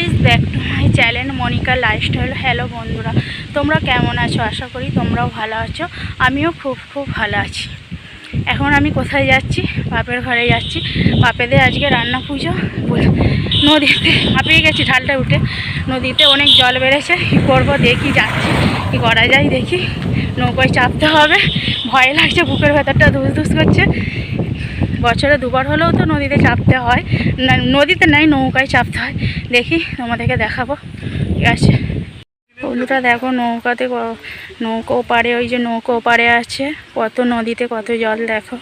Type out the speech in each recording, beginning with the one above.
Please back to my channel Monika lifestyle hello বন্ধুরা, তোমরা কেমন আছো? আশা করি তোমরাও ভালো আছো। আমিও খুব খুব ভালো আছি। এখন আমি কোথায় যাচ্ছি? বাপের ঘরে যাচ্ছি। বাপেদের আজকে রান্না পুজো। নদীতে হাঁপিয়ে গেছি ঢালটা উঠে। নদীতে অনেক জল বেড়েছে। কী করব, দেখি যাচ্ছি। কী করা যায় দেখি। নৌকায় চাপতে হবে। ভয় লাগছে, বুকের ভেতরটা ধুস ধুস করছে। বছরে দুবার হলেও তো নদীতে চাপতে হয়। নদীতে নাই, নৌকায় চাপতে হয়। দেখি তোমাদেরকে দেখাবো। ঠিক আছে। বন্ধুটা দেখো নৌকাতে নৌকো পারে ওই যে নৌকো পারে আছে। কত নদীতে কত জল, দেখো।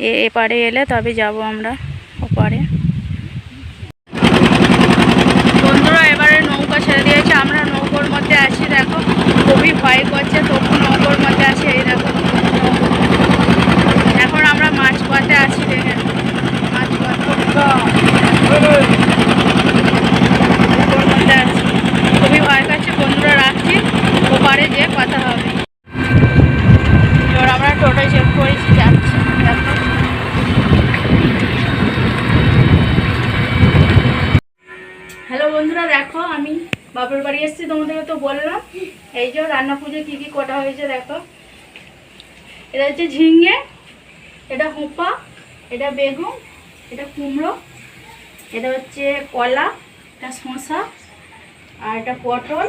এ, এপারে এলে তবে যাব আমরা ওপারে বন্ধুরা এবারে নৌকা ছেড়ে দিয়েছে আমরা নৌকোর মধ্যে আছি দেখো খুবই ভয় করছে তবু নৌকোর মধ্যে আছি এই দেখো এখন আমরা মাছ পথে আছি দেখে মাছ পথ নৌকোর মধ্যে আছি খুবই ভয় করছে বন্ধুরা রাখছি ওপারে যেয়ে কথা হবে এবার আমরা টোটো চেক করেছি যাচ্ছি দেখো হ্যালো বন্ধুরা দেখো আমি বাপের বাড়ি এসেছি তোমাদেরকে তো বললাম। এই যে রান্না পুজো কী কী কটা হয়েছে দেখো। এটা হচ্ছে ঝিঙে এটা হোপা এটা বেগুন এটা কুমড়ো এটা হচ্ছে কলা এটা শসা আর এটা পটল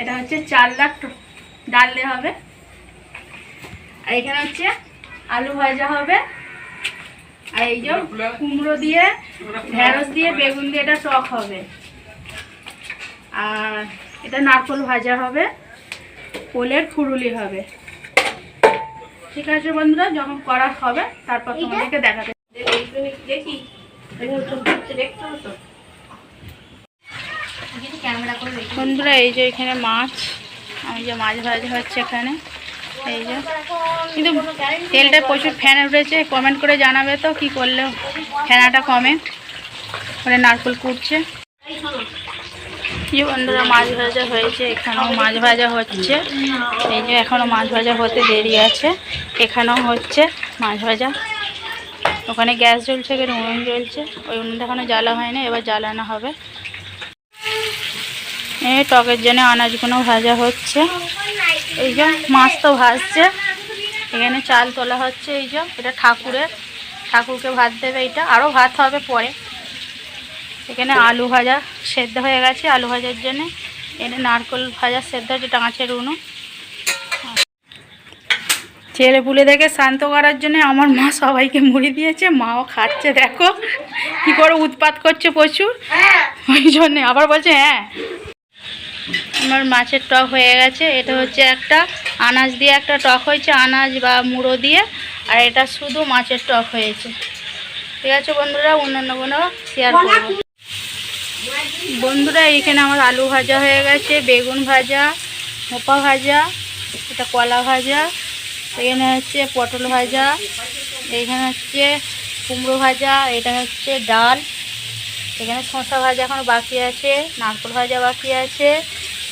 এটা হচ্ছে চার লাখ ডাল দেওয়া হবে। আর এখানে হচ্ছে আলু ভাজা হবে। আর এই যে কুমড়ো দিয়ে ঢেঁড়স দিয়ে বেগুন দিয়ে এটা টক হবে। আর এটা নারকোল ভাজা হবে পোলের ফুরুলি হবে। ঠিক আছে বন্ধুরা যখন করা হবে তারপর তোমাদেরকে দেখাতে দেখি বন্ধুরা এই যে এখানে মাছ আমি যে মাছ ভাজা হচ্ছে এখানে এই যে। কিন্তু তেলটা প্রচুর ফ্যান উঠেছে কমেন্ট করে জানাবে তো কি করলে ফ্যানাটা কমে মানে নারকেল কুটছে। যে বন্ধুরা, মাছ ভাজা হয়েছে, এখানেও মাছ ভাজা হচ্ছে। এই যে এখনও মাছ ভাজা হতে দেরি আছে, এখানেও হচ্ছে মাছ ভাজা। ওখানে গ্যাস জ্বলছে এখানে উনুন জ্বলছে। ওই উনুনটা এখনও জ্বালা হয়নি, এবার জ্বালানো হবে। এই টকের জন্য আনাজগুলো ভাজা হচ্ছে। এই যে মাছ তো ভাজছে। এখানে চাল তোলা হচ্ছে, এই যে এটা ঠাকুরের। ঠাকুরকে ভাত দেবে, এটা আরও ভাত হবে পরে। এখানে আলু ভাজা সেদ্ধ হয়ে গেছে, আলু ভাজার জন্যে। এখানে নারকেল ভাজা সেদ্ধ হচ্ছে টাঁচের উনো ছেলে পুলে দেখে শান্ত করার জন্য আমার মা সবাইকে মুড়ি দিয়েছে, মাও খাচ্ছে, দেখো। কি করে উৎপাত করছে প্রচুর। ওই জন্যে আবার বলছে হ্যাঁ। আমার মাছের টক হয়ে গেছে, এটা হচ্ছে একটা আনাজ দিয়ে একটা টক হয়েছে, আনাজ বা মুড়ো দিয়ে, আর এটা শুধু মাছের টক হয়েছে। ঠিক আছে বন্ধুরা অন্যান্য কোনো শেয়ার করব। বন্ধুরা এখানে আমার আলু ভাজা হয়ে গেছে, বেগুন ভাজা, মোপা ভাজা, এটা কলা ভাজা, এখানে হচ্ছে পটল ভাজা, এখানে হচ্ছে কুমড়ো ভাজা, এটা হচ্ছে ডাল, এখানে শসা ভাজা এখনও বাকি আছে, নারকেল ভাজা বাকি আছে,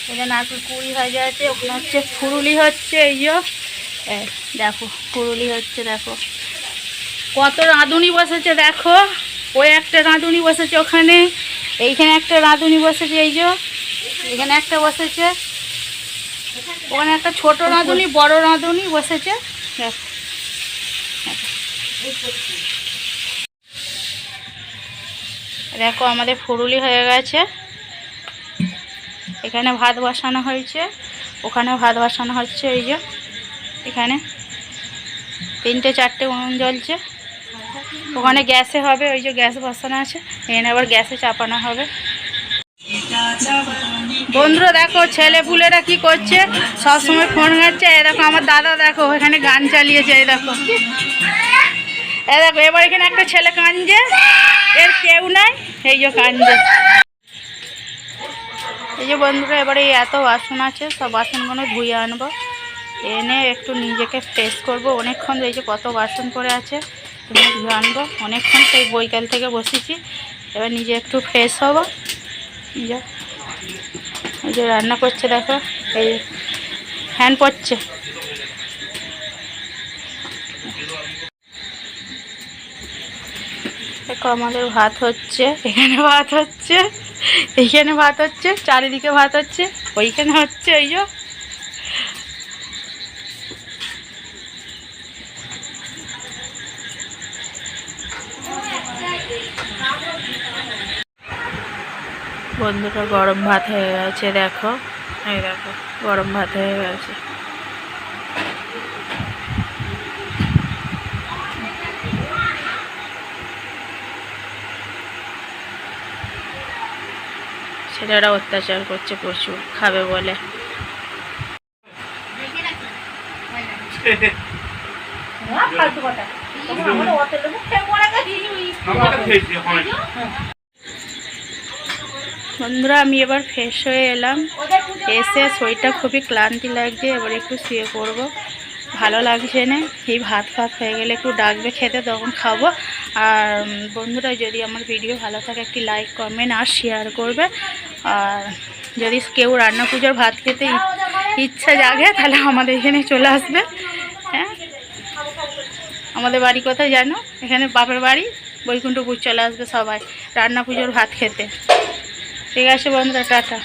এখানে নারকেল কুড়ি ভাজা আছে, ওখানে হচ্ছে ফুরুলি হচ্ছে, এই যে দেখো ফুরুলি হচ্ছে, দেখো। কত রাঁধুনি বসেছে, দেখো, ওই একটা রাঁধুনি বসেছে ওখানে এইখানে একটা রাঁধুনি বসেছে, এই যে। এখানে একটা বসেছে। ওখানে একটা ছোট রাঁধুনি, বড় রাঁধুনি বসেছে। দেখো, আমাদের ফুরুলি হয়ে গেছে। এখানে ভাত বসানো হয়েছে। ওখানে ভাত বসানো হচ্ছে, এই যে। এখানে তিনটে, চারটে উনুন জ্বলছে। ওখানে গ্যাসে হবে, ওই যে গ্যাস বসানো আছে এখানে আবার গ্যাসে চাপানো হবে। বন্ধুরা দেখো, ছেলে পুলেরা কি করছে? সবসময় ফোন ঘাটছে, এই দেখো আমার দাদা দেখো এখানে গান চালিয়েছে, এই দেখো। এই দেখো, এবার এখানে একটা ছেলে কাঁদছে, এর কেউ নাই, এই যে কাঁদছে। এই যে বন্ধুরা, এবারে এত বাসন আছে, সব বাসনগুলো ধুয়ে আনব, এনে একটু নিজেকে ফ্রেশ করব। অনেকক্ষণ এই যে কত বাসন পড়ে আছে আনব অনেকক্ষণ সেই বৈকাল থেকে বসেছি। এবার নিজে একটু ফ্রেশ হব। এই যে রান্না করছে, দেখো। এই ফ্যান পড়ছে দেখো, আমাদের ভাত হচ্ছে, এখানে ভাত হচ্ছে, এইখানে ভাত হচ্ছে, চারিদিকে ভাত হচ্ছে, ওইখানে হচ্ছে, এই যে। বন্ধুটা গরম ভাত হয়ে গেছে দেখো। এই দেখো গরম ভাত হয়ে গেছে। ছেলেরা অত্যাচার করছে প্রচুর খাবে বলে। বন্ধুরা, আমি এবার ফ্রেশ হয়ে এলাম। এসে শরীরটা খুবই ক্লান্তি লাগছে, এবার একটু শুয়ে পড়ব। ভালো লাগছে না, এই ভাত ফাত হয়ে গেলে একটু ডাকবে খেতে, তখন খাব। আর বন্ধুরা, যদি আমার ভিডিও ভালো থাকে, একটি লাইক কমেন্ট আর শেয়ার করবে। আর যদি কেউ রান্না পুজোর ভাত খেতে ইচ্ছা জাগে, তাহলে আমাদের এখানে চলে আসবে। হ্যাঁ? আমাদের বাড়ি কোথায় জানো? এখানে বাপের বাড়ি, বৈকুণ্ঠপুর চলে আসবে সবাই, রান্না পুজোর ভাত খেতে। ঠিক আছে বন্ধুরা টাটা